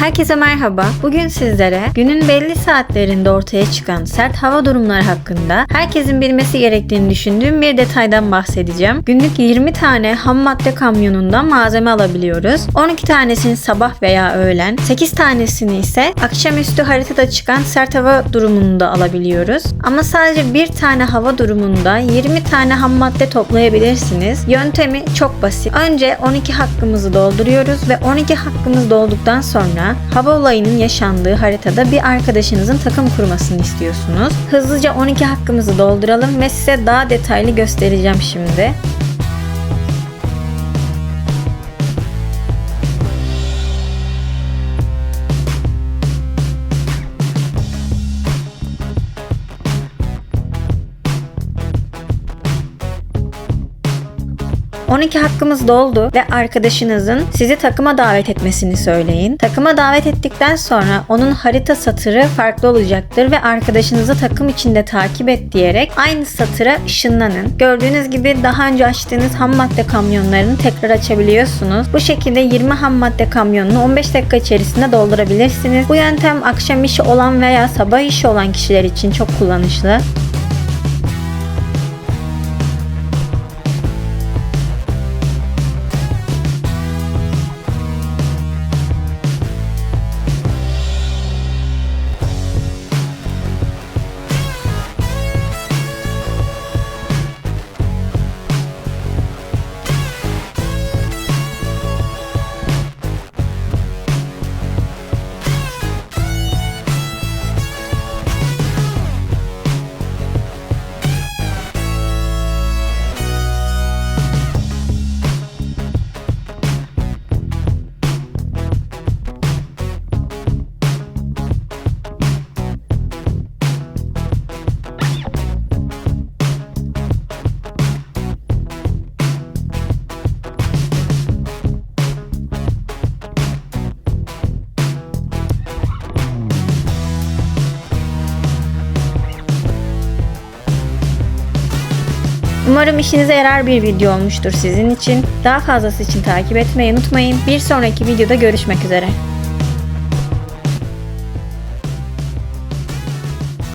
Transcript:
Herkese merhaba. Bugün sizlere günün belli saatlerinde ortaya çıkan sert hava durumları hakkında herkesin bilmesi gerektiğini düşündüğüm bir detaydan bahsedeceğim. Günlük 20 tane ham madde kamyonundan malzeme alabiliyoruz. 12 tanesini sabah veya öğlen, 8 tanesini ise akşamüstü haritada çıkan sert hava durumunda alabiliyoruz. Ama sadece bir tane hava durumunda 20 tane ham madde toplayabilirsiniz. Yöntemi çok basit. Önce 12 hakkımızı dolduruyoruz ve 12 hakkımız dolduktan sonra hava olayının yaşandığı haritada bir arkadaşınızın takım kurmasını istiyorsunuz. Hızlıca 12 hakkımızı dolduralım ve size daha detaylı göstereceğim şimdi. ...12 hakkımız doldu ve arkadaşınızın sizi takıma davet etmesini söyleyin. Takıma davet ettikten sonra onun harita satırı farklı olacaktır ve arkadaşınızı takım içinde takip et diyerek aynı satıra ışınlanın. Gördüğünüz gibi daha önce açtığınız ham madde kamyonlarını tekrar açabiliyorsunuz. Bu şekilde 20 ham madde kamyonunu 15 dakika içerisinde doldurabilirsiniz. Bu yöntem akşam işi olan veya sabah işi olan kişiler için çok kullanışlı. Umarım işinize yarar bir video olmuştur sizin için. Daha fazlası için takip etmeyi unutmayın. Bir sonraki videoda görüşmek üzere.